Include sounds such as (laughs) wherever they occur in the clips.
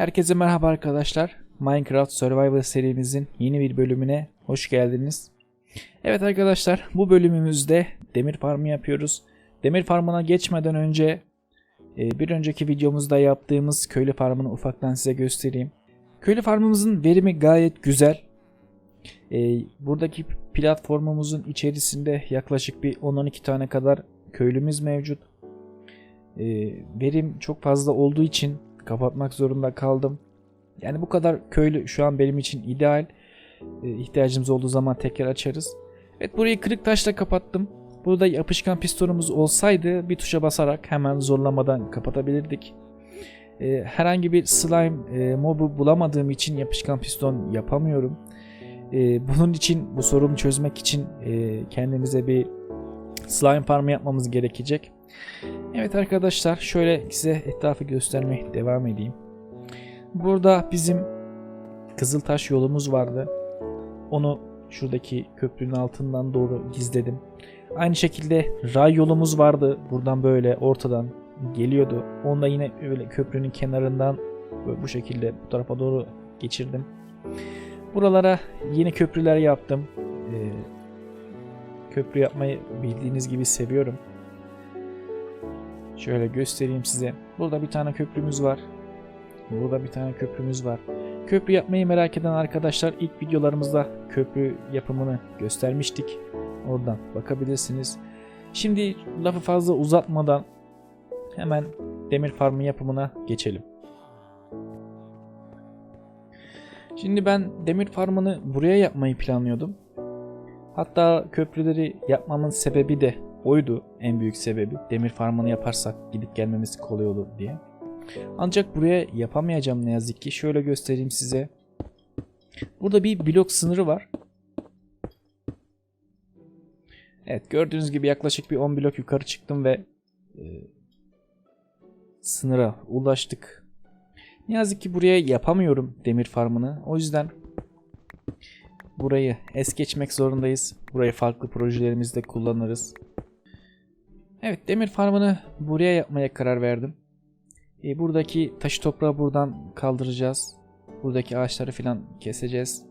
Herkese merhaba arkadaşlar. Minecraft Survival serimizin yeni bir bölümüne hoş geldiniz. Evet arkadaşlar bu bölümümüzde demir farmı yapıyoruz. Demir farmına geçmeden önce e, bir önceki videomuzda yaptığımız köylü farmını ufaktan size göstereyim. Köylü farmımızın verimi gayet güzel. E, buradaki platformumuzun içerisinde yaklaşık bir 10-12 tane kadar köylümüz mevcut. E, verim çok fazla olduğu için kapatmak zorunda kaldım. Yani bu kadar köylü şu an benim için ideal. E, ihtiyacımız olduğu zaman tekrar açarız. Evet burayı kırık taşla kapattım. Burada yapışkan pistonumuz olsaydı bir tuşa basarak hemen zorlamadan kapatabilirdik. E, herhangi bir slime e, mobu bulamadığım için yapışkan piston yapamıyorum. E, bunun için bu sorunu çözmek için e, kendimize bir slime farmı yapmamız gerekecek. Evet arkadaşlar şöyle size etrafı göstermeye devam edeyim. Burada bizim Kızıltaş yolumuz vardı. Onu şuradaki köprünün altından doğru gizledim. Aynı şekilde ray yolumuz vardı. Buradan böyle ortadan geliyordu. Onu da yine öyle köprünün kenarından böyle bu şekilde bu tarafa doğru geçirdim. Buralara yeni köprüler yaptım. Ee, köprü yapmayı bildiğiniz gibi seviyorum. Şöyle göstereyim size. Burada bir tane köprümüz var. Burada bir tane köprümüz var. Köprü yapmayı merak eden arkadaşlar ilk videolarımızda köprü yapımını göstermiştik. Oradan bakabilirsiniz. Şimdi lafı fazla uzatmadan hemen demir farmı yapımına geçelim. Şimdi ben demir farmını buraya yapmayı planlıyordum. Hatta köprüleri yapmamın sebebi de oydu en büyük sebebi. Demir farmını yaparsak gidip gelmemiz kolay olur diye. Ancak buraya yapamayacağım ne yazık ki. Şöyle göstereyim size. Burada bir blok sınırı var. Evet gördüğünüz gibi yaklaşık bir 10 blok yukarı çıktım ve e, sınıra ulaştık. Ne yazık ki buraya yapamıyorum demir farmını. O yüzden burayı es geçmek zorundayız. Burayı farklı projelerimizde kullanırız. Evet demir farmını buraya yapmaya karar verdim. E, buradaki taşı toprağı buradan kaldıracağız. Buradaki ağaçları filan keseceğiz.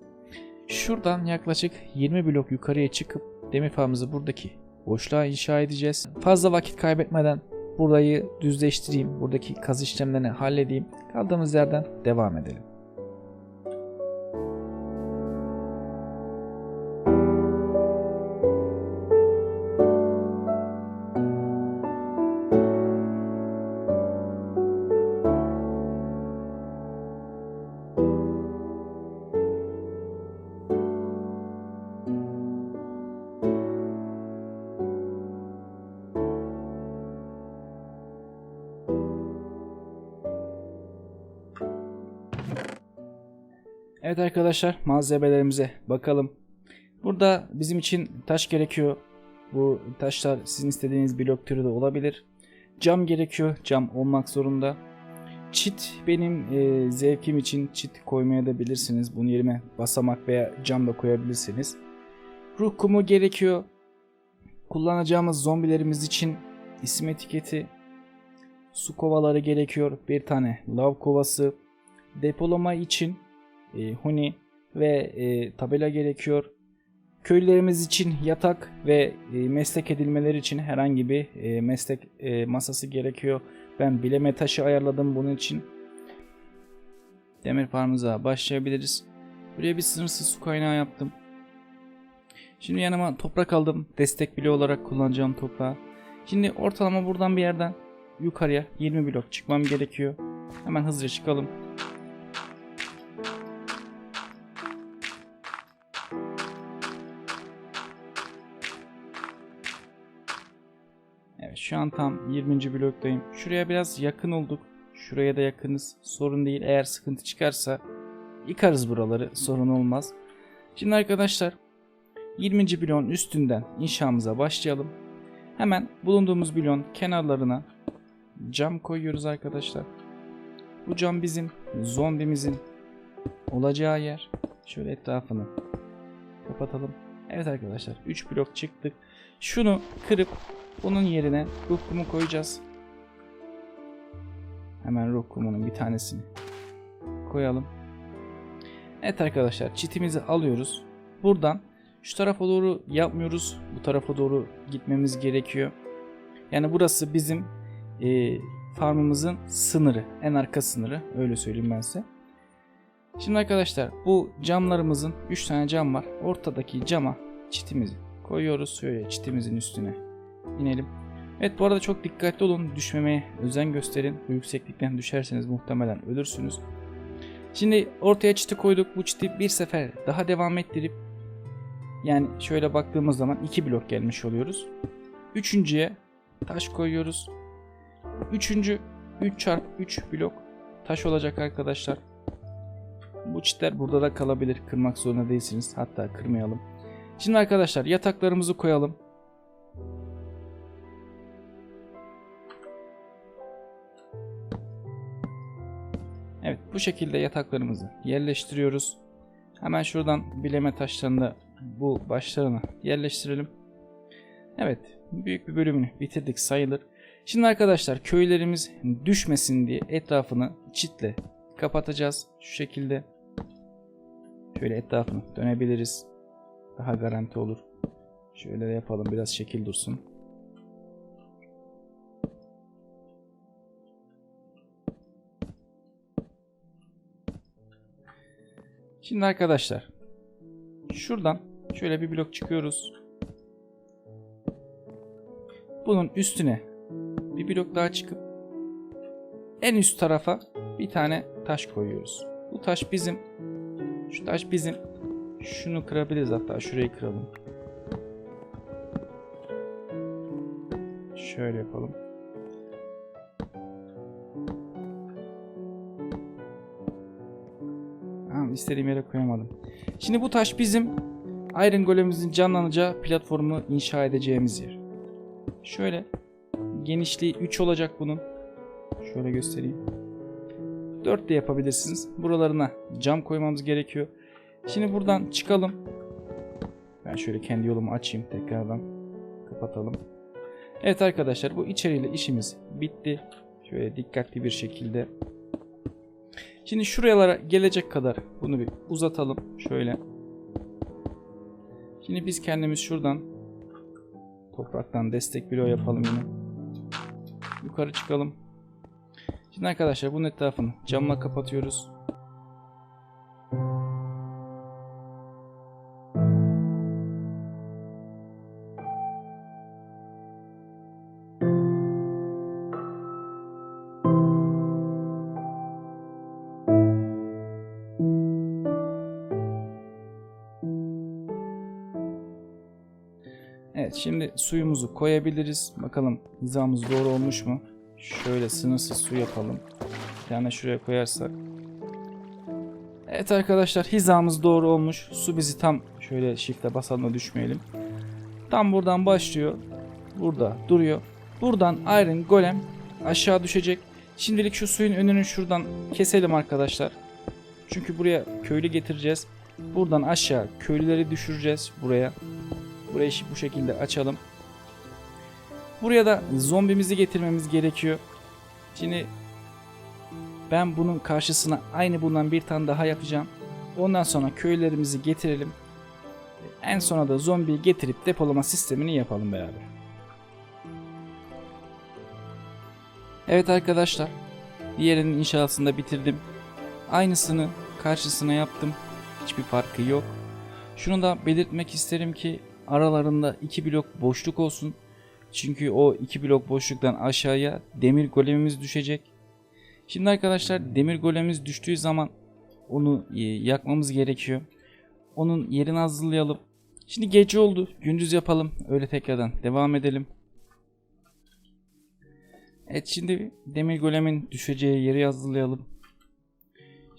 Şuradan yaklaşık 20 blok yukarıya çıkıp demir farmımızı buradaki boşluğa inşa edeceğiz. Fazla vakit kaybetmeden burayı düzleştireyim. Buradaki kazı işlemlerini halledeyim. Kaldığımız yerden devam edelim. Evet arkadaşlar malzemelerimize bakalım. Burada bizim için taş gerekiyor. Bu taşlar sizin istediğiniz blok türü de olabilir. Cam gerekiyor. Cam olmak zorunda. Çit benim e, zevkim için çit koymaya da bilirsiniz. Bunun yerine basamak veya cam da koyabilirsiniz. Ruh kumu gerekiyor. Kullanacağımız zombilerimiz için isim etiketi, su kovaları gerekiyor. Bir tane lav kovası, depolama için e, huni ve e, tabela gerekiyor. Köylülerimiz için yatak ve e, meslek edilmeleri için herhangi bir e, meslek e, masası gerekiyor. Ben bileme taşı ayarladım bunun için. Demir farmımıza başlayabiliriz. Buraya bir sınırsız su kaynağı yaptım. Şimdi yanıma toprak aldım. Destek bloğu olarak kullanacağım toprağı. Şimdi ortalama buradan bir yerden yukarıya 20 blok çıkmam gerekiyor. Hemen hızlıca çıkalım. Şu an tam 20. bloktayım. Şuraya biraz yakın olduk. Şuraya da yakınız. Sorun değil. Eğer sıkıntı çıkarsa yıkarız buraları. Sorun olmaz. Şimdi arkadaşlar 20. bloğun üstünden inşamıza başlayalım. Hemen bulunduğumuz bloğun kenarlarına cam koyuyoruz arkadaşlar. Bu cam bizim zombimizin olacağı yer. Şöyle etrafını kapatalım. Evet arkadaşlar 3 blok çıktık. Şunu kırıp bunun yerine ruh kumu koyacağız. Hemen ruh kumunun bir tanesini koyalım. Evet arkadaşlar çitimizi alıyoruz. Buradan şu tarafa doğru yapmıyoruz. Bu tarafa doğru gitmemiz gerekiyor. Yani burası bizim e, farmımızın sınırı. En arka sınırı. Öyle söyleyeyim ben size. Şimdi arkadaşlar bu camlarımızın 3 tane cam var. Ortadaki cama çitimizi koyuyoruz. Şöyle çitimizin üstüne inelim. Evet bu arada çok dikkatli olun. Düşmemeye özen gösterin. Bu yükseklikten düşerseniz muhtemelen ölürsünüz. Şimdi ortaya çiti koyduk. Bu çiti bir sefer daha devam ettirip yani şöyle baktığımız zaman iki blok gelmiş oluyoruz. Üçüncüye taş koyuyoruz. Üçüncü 3 çarpı 3 blok taş olacak arkadaşlar. Bu çitler burada da kalabilir. Kırmak zorunda değilsiniz. Hatta kırmayalım. Şimdi arkadaşlar yataklarımızı koyalım. Evet bu şekilde yataklarımızı yerleştiriyoruz. Hemen şuradan bileme taşlarını da bu başlarına yerleştirelim. Evet büyük bir bölümünü bitirdik sayılır. Şimdi arkadaşlar köylerimiz düşmesin diye etrafını çitle kapatacağız. Şu şekilde. Şöyle etrafını dönebiliriz. Daha garanti olur. Şöyle yapalım biraz şekil dursun. Şimdi arkadaşlar şuradan şöyle bir blok çıkıyoruz. Bunun üstüne bir blok daha çıkıp en üst tarafa bir tane taş koyuyoruz. Bu taş bizim. Şu taş bizim. Şunu kırabiliriz hatta şurayı kıralım. Şöyle yapalım. İstediğim yere koyamadım. Şimdi bu taş bizim Iron Golem'imizin canlanacağı platformu inşa edeceğimiz yer. Şöyle genişliği 3 olacak bunun. Şöyle göstereyim. 4 de yapabilirsiniz. Buralarına cam koymamız gerekiyor. Şimdi buradan çıkalım. Ben şöyle kendi yolumu açayım tekrardan. Kapatalım. Evet arkadaşlar bu içeriyle işimiz bitti. Şöyle dikkatli bir şekilde. Şimdi şuralara gelecek kadar bunu bir uzatalım. Şöyle. Şimdi biz kendimiz şuradan topraktan destek bloğu yapalım yine. Yukarı çıkalım. Şimdi arkadaşlar bunun etrafını camla kapatıyoruz. Şimdi suyumuzu koyabiliriz. Bakalım hizamız doğru olmuş mu? Şöyle sınırsız su yapalım. Bir tane şuraya koyarsak. Evet arkadaşlar hizamız doğru olmuş. Su bizi tam şöyle shift'e basalım da düşmeyelim. Tam buradan başlıyor. Burada duruyor. Buradan Iron Golem aşağı düşecek. Şimdilik şu suyun önünü şuradan keselim arkadaşlar. Çünkü buraya köylü getireceğiz. Buradan aşağı köylüleri düşüreceğiz buraya. Burayı bu şekilde açalım. Buraya da zombimizi getirmemiz gerekiyor. Şimdi ben bunun karşısına aynı bundan bir tane daha yapacağım. Ondan sonra köylerimizi getirelim. En sona da zombiyi getirip depolama sistemini yapalım beraber. Evet arkadaşlar. Diğerinin inşasını da bitirdim. Aynısını karşısına yaptım. Hiçbir farkı yok. Şunu da belirtmek isterim ki aralarında iki blok boşluk olsun. Çünkü o iki blok boşluktan aşağıya demir golemimiz düşecek. Şimdi arkadaşlar demir golemimiz düştüğü zaman onu e, yakmamız gerekiyor. Onun yerini hazırlayalım. Şimdi gece oldu. Gündüz yapalım. Öyle tekrardan devam edelim. Evet şimdi demir golemin düşeceği yeri hazırlayalım.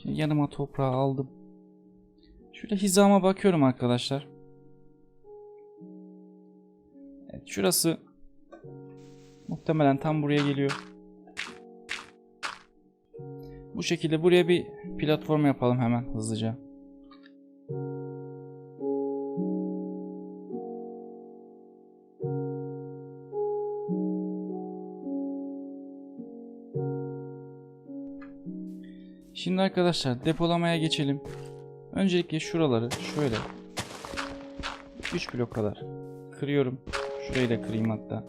Şimdi yanıma toprağı aldım. Şöyle hizama bakıyorum arkadaşlar. Evet şurası muhtemelen tam buraya geliyor. Bu şekilde buraya bir platform yapalım hemen hızlıca. Şimdi arkadaşlar depolamaya geçelim. Öncelikle şuraları şöyle 3 blok kadar kırıyorum. Şurayı da kırayım hatta.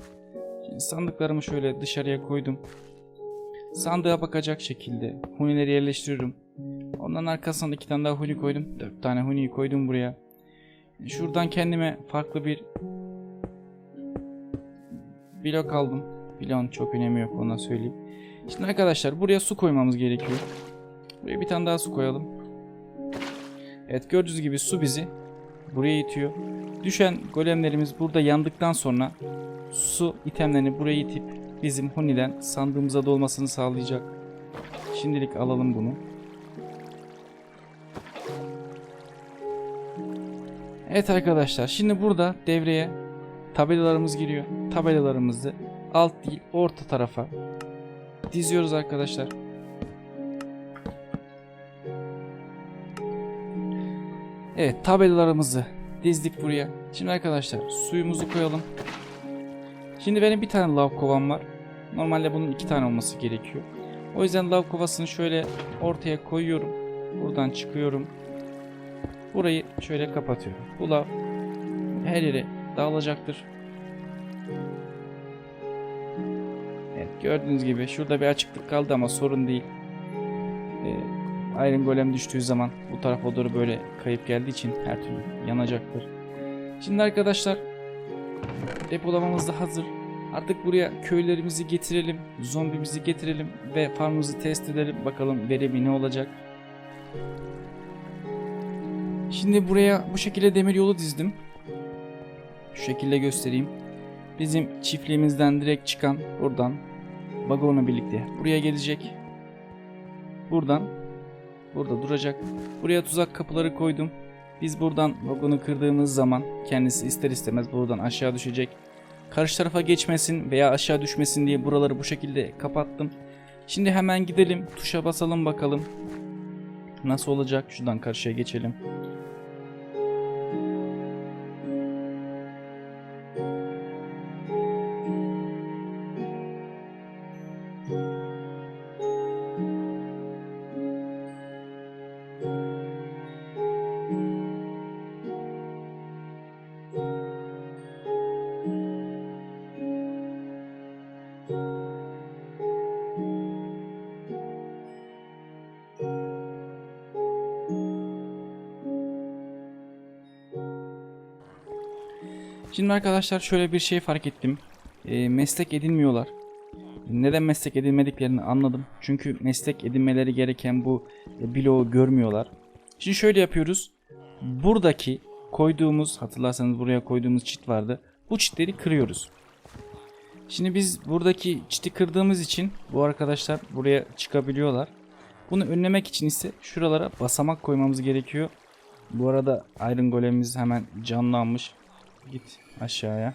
Şimdi sandıklarımı şöyle dışarıya koydum. Sandığa bakacak şekilde hunileri yerleştiriyorum. Ondan arkasına iki tane daha huni koydum. Dört tane huniyi koydum buraya. Şuradan kendime farklı bir blok aldım. Bloğun çok önemi yok ona söyleyeyim. Şimdi arkadaşlar buraya su koymamız gerekiyor. Buraya bir tane daha su koyalım. Evet gördüğünüz gibi su bizi buraya itiyor. Düşen golemlerimiz burada yandıktan sonra su itemlerini buraya itip bizim Huni'den sandığımıza dolmasını sağlayacak. Şimdilik alalım bunu. Evet arkadaşlar şimdi burada devreye tabelalarımız giriyor. Tabelalarımızı alt değil orta tarafa diziyoruz arkadaşlar. Evet tabelalarımızı dizdik buraya. Şimdi arkadaşlar suyumuzu koyalım. Şimdi benim bir tane lav kovam var. Normalde bunun iki tane olması gerekiyor. O yüzden lav kovasını şöyle ortaya koyuyorum. Buradan çıkıyorum. Burayı şöyle kapatıyorum. Bu lav her yere dağılacaktır. Evet gördüğünüz gibi şurada bir açıklık kaldı ama sorun değil. Ee, Iron Golem düştüğü zaman bu tarafa doğru böyle kayıp geldiği için her türlü yanacaktır. Şimdi arkadaşlar depolamamız da hazır. Artık buraya köylerimizi getirelim, zombimizi getirelim ve farmımızı test edelim. Bakalım verimi ne olacak. Şimdi buraya bu şekilde demir yolu dizdim. Şu şekilde göstereyim. Bizim çiftliğimizden direkt çıkan buradan vagonla birlikte buraya gelecek. Buradan burada duracak. Buraya tuzak kapıları koydum. Biz buradan vagonu kırdığımız zaman kendisi ister istemez buradan aşağı düşecek. Karşı tarafa geçmesin veya aşağı düşmesin diye buraları bu şekilde kapattım. Şimdi hemen gidelim tuşa basalım bakalım. Nasıl olacak? Şuradan karşıya geçelim. Şimdi arkadaşlar şöyle bir şey fark ettim. E, meslek edinmiyorlar. Neden meslek edinmediklerini anladım. Çünkü meslek edinmeleri gereken bu e, bloğu görmüyorlar. Şimdi şöyle yapıyoruz. Buradaki koyduğumuz, hatırlarsanız buraya koyduğumuz çit vardı. Bu çitleri kırıyoruz. Şimdi biz buradaki çiti kırdığımız için bu arkadaşlar buraya çıkabiliyorlar. Bunu önlemek için ise şuralara basamak koymamız gerekiyor. Bu arada Iron Golem'imiz hemen canlanmış. Git aşağıya.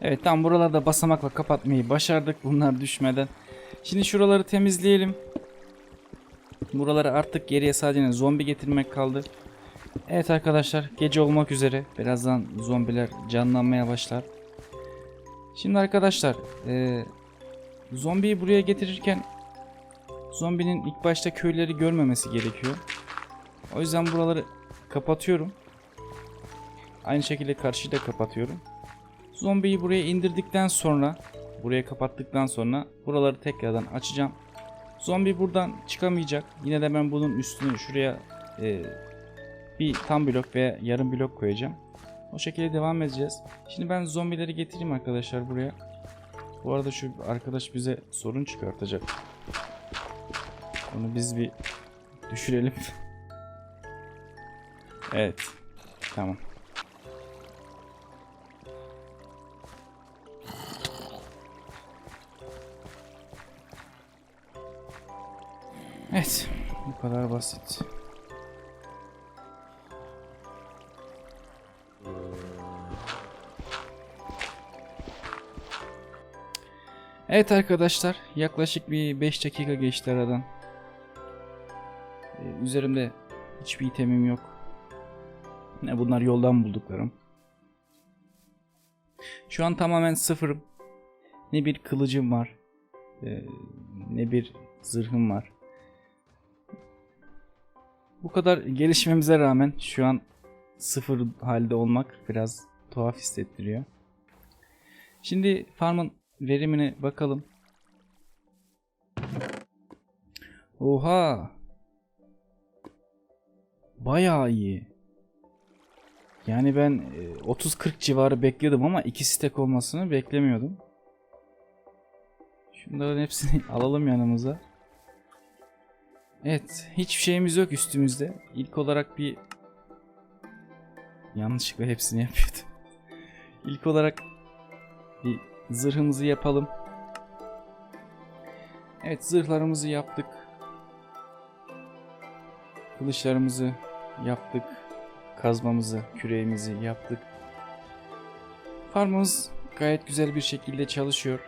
Evet tam buralarda basamakla kapatmayı başardık bunlar düşmeden. Şimdi şuraları temizleyelim. Buraları artık geriye sadece zombi getirmek kaldı. Evet arkadaşlar gece olmak üzere. Birazdan zombiler canlanmaya başlar. Şimdi arkadaşlar e, zombiyi buraya getirirken zombinin ilk başta köyleri görmemesi gerekiyor. O yüzden buraları kapatıyorum. Aynı şekilde karşıyı da kapatıyorum. Zombiyi buraya indirdikten sonra, buraya kapattıktan sonra buraları tekrardan açacağım. Zombi buradan çıkamayacak. Yine de ben bunun üstünü şuraya e, bir tam blok veya yarım blok koyacağım. O şekilde devam edeceğiz. Şimdi ben zombileri getireyim arkadaşlar buraya. Bu arada şu arkadaş bize sorun çıkartacak. Bunu biz bir düşürelim. evet. Tamam. Evet. Bu kadar basit. Evet arkadaşlar yaklaşık bir 5 dakika geçti aradan. Ee, üzerimde hiçbir itemim yok. Ne bunlar yoldan bulduklarım. Şu an tamamen sıfırım. Ne bir kılıcım var. e, ne bir zırhım var. Bu kadar gelişmemize rağmen şu an sıfır halde olmak biraz tuhaf hissettiriyor. Şimdi farmın verimine bakalım. Oha! Bayağı iyi. Yani ben e, 30-40 civarı bekliyordum ama iki stack olmasını beklemiyordum. Şunların hepsini (laughs) alalım yanımıza. Evet, hiçbir şeyimiz yok üstümüzde. İlk olarak bir yanlışlıkla hepsini yapıyordum. (laughs) İlk olarak bir zırhımızı yapalım. Evet, zırhlarımızı yaptık. Kılıçlarımızı yaptık. Kazmamızı, küreğimizi yaptık. Farmımız gayet güzel bir şekilde çalışıyor.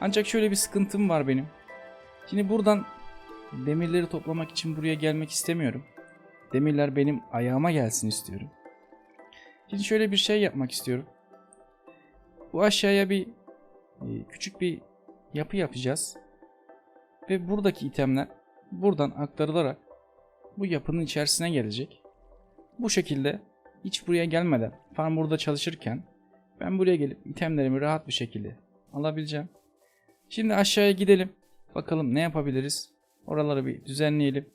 Ancak şöyle bir sıkıntım var benim. Şimdi buradan demirleri toplamak için buraya gelmek istemiyorum. Demirler benim ayağıma gelsin istiyorum. Şimdi şöyle bir şey yapmak istiyorum. Bu aşağıya bir e, küçük bir yapı yapacağız. Ve buradaki itemler buradan aktarılarak bu yapının içerisine gelecek. Bu şekilde hiç buraya gelmeden farm burada çalışırken ben buraya gelip itemlerimi rahat bir şekilde alabileceğim. Şimdi aşağıya gidelim. Bakalım ne yapabiliriz. Oraları bir düzenleyelim.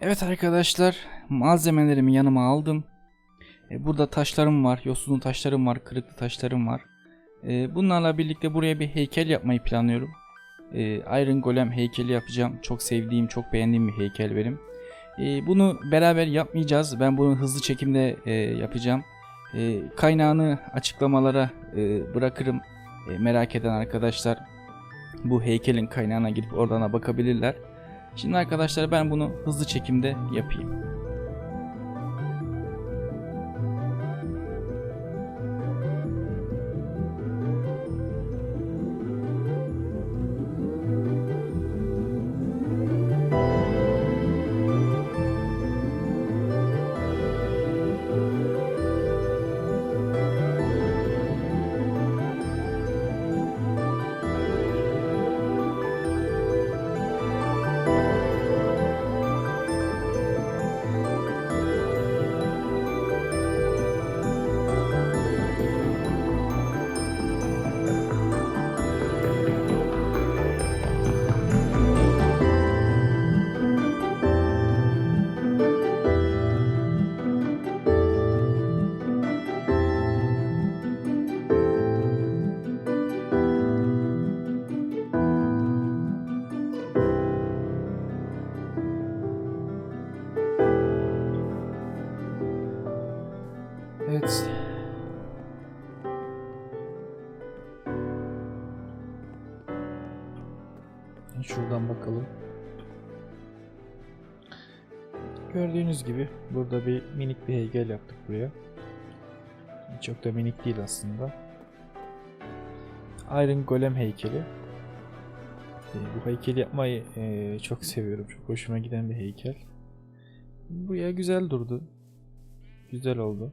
Evet arkadaşlar malzemelerimi yanıma aldım. E, burada taşlarım var, yosunlu taşlarım var, kırıklı taşlarım var. E, bunlarla birlikte buraya bir heykel yapmayı planlıyorum. E, Iron Golem heykeli yapacağım. Çok sevdiğim, çok beğendiğim bir heykel benim. E, bunu beraber yapmayacağız. Ben bunu hızlı çekimde e, yapacağım. Kaynağını açıklamalara e, bırakırım. Merak eden arkadaşlar bu heykelin kaynağına gidip oradan da bakabilirler. Şimdi arkadaşlar ben bunu hızlı çekimde yapayım. Bakalım. Gördüğünüz gibi burada bir minik bir heykel yaptık buraya. Çok da minik değil aslında. Iron Golem heykeli. Ee, Bu heykeli yapmayı e, çok seviyorum. Çok hoşuma giden bir heykel. Buraya güzel durdu. Güzel oldu.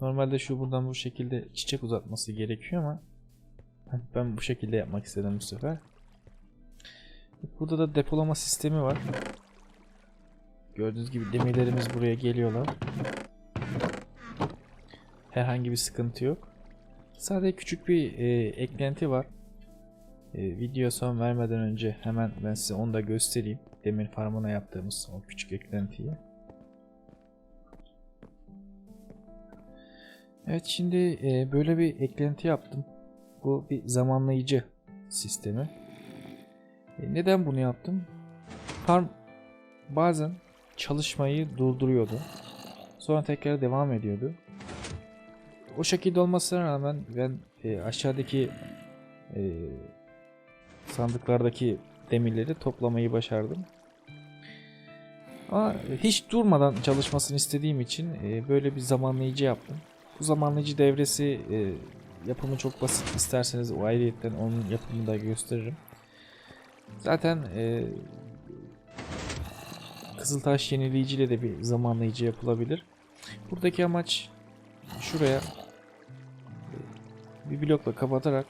Normalde şu buradan bu şekilde çiçek uzatması gerekiyor ama ben bu şekilde yapmak istedim bu sefer. Burada da depolama sistemi var. Gördüğünüz gibi demirlerimiz buraya geliyorlar. Herhangi bir sıkıntı yok. Sadece küçük bir e, eklenti var. E, video son vermeden önce hemen ben size onu da göstereyim. Demir farmına yaptığımız o küçük eklentiyi. Evet şimdi e, böyle bir eklenti yaptım. Bu bir zamanlayıcı sistemi. E, neden bunu yaptım? Farm bazen çalışmayı durduruyordu. Sonra tekrar devam ediyordu. O şekilde olmasına rağmen ben e, aşağıdaki e, sandıklardaki demirleri toplamayı başardım. Ama hiç durmadan çalışmasını istediğim için e, böyle bir zamanlayıcı yaptım. Bu zamanlayıcı devresi e, yapımı çok basit. İsterseniz o ayrıyetten onun yapımını da gösteririm. Zaten e, Kızıltaş yenileyiciyle de bir zamanlayıcı yapılabilir. Buradaki amaç şuraya bir blokla kapatarak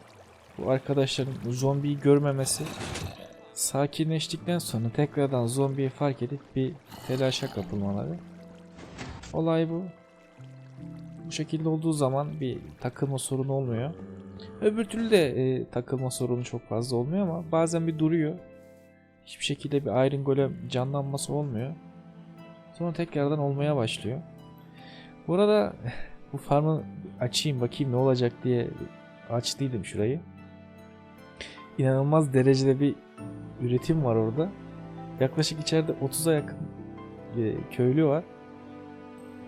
bu arkadaşların zombiyi görmemesi sakinleştikten sonra tekrardan zombiyi fark edip bir telaşa kapılmaları. Olay bu. Bu şekilde olduğu zaman bir takılma sorunu olmuyor. Öbür türlü de e, takılma sorunu çok fazla olmuyor ama bazen bir duruyor. Hiçbir şekilde bir Iron Golem canlanması olmuyor. Sonra tekrardan olmaya başlıyor. Bu arada (laughs) bu farmı açayım bakayım ne olacak diye açtıydım şurayı. İnanılmaz derecede bir üretim var orada. Yaklaşık içeride 30'a yakın e, köylü var.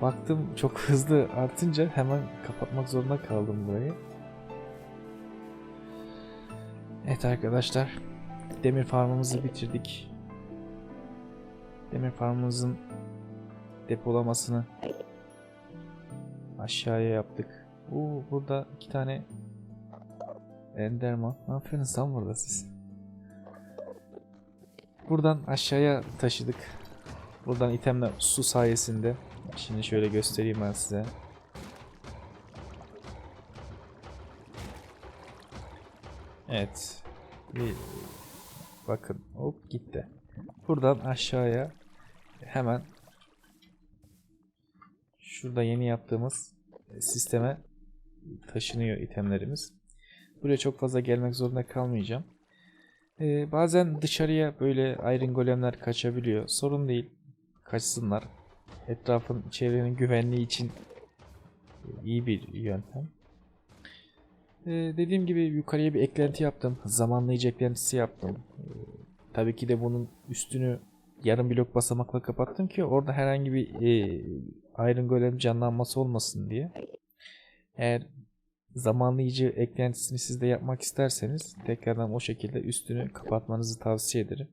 Baktım çok hızlı artınca hemen kapatmak zorunda kaldım burayı. Evet arkadaşlar. Demir farmımızı bitirdik. Demir farmımızın depolamasını aşağıya yaptık. Oo, burada iki tane Enderman. Ne yapıyorsunuz lan burada siz? Buradan aşağıya taşıdık. Buradan itemle su sayesinde. Şimdi şöyle göstereyim ben size. Evet. Bir bakın hop gitti. Buradan aşağıya hemen şurada yeni yaptığımız sisteme taşınıyor itemlerimiz. Buraya çok fazla gelmek zorunda kalmayacağım. Ee, bazen dışarıya böyle iron golemler kaçabiliyor. Sorun değil. Kaçsınlar. Etrafın, çevrenin güvenliği için iyi bir yöntem. Ee, dediğim gibi yukarıya bir eklenti yaptım. Zamanlayıcı eklentisi yaptım. Ee, tabii ki de bunun üstünü yarım blok basamakla kapattım ki orada herhangi bir e, Iron Golem canlanması olmasın diye. Eğer zamanlayıcı eklentisini siz de yapmak isterseniz tekrardan o şekilde üstünü kapatmanızı tavsiye ederim.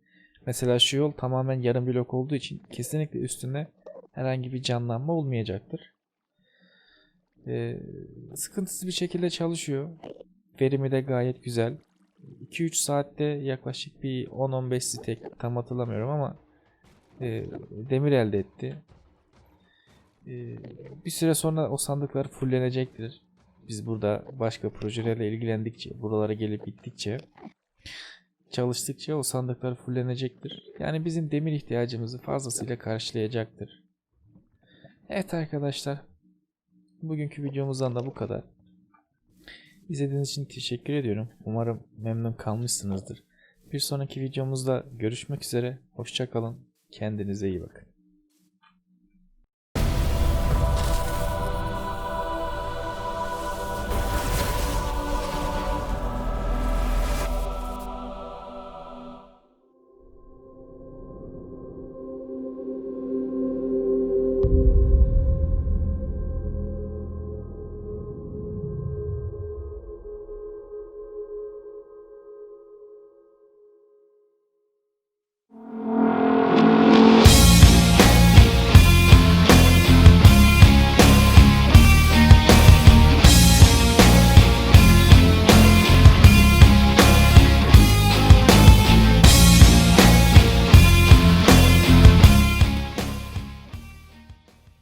Mesela şu yol tamamen yarım blok olduğu için kesinlikle üstünde herhangi bir canlanma olmayacaktır. Ee, sıkıntısız bir şekilde çalışıyor. Verimi de gayet güzel. 2-3 saatte yaklaşık bir 10-15 stek tam hatırlamıyorum ama e, demir elde etti. E, bir süre sonra o sandıklar fullenecektir. Biz burada başka projelerle ilgilendikçe, buralara gelip gittikçe, çalıştıkça o sandıklar fullenecektir. Yani bizim demir ihtiyacımızı fazlasıyla karşılayacaktır. Evet arkadaşlar. Bugünkü videomuzdan da bu kadar. İzlediğiniz için teşekkür ediyorum. Umarım memnun kalmışsınızdır. Bir sonraki videomuzda görüşmek üzere. Hoşçakalın. Kendinize iyi bakın.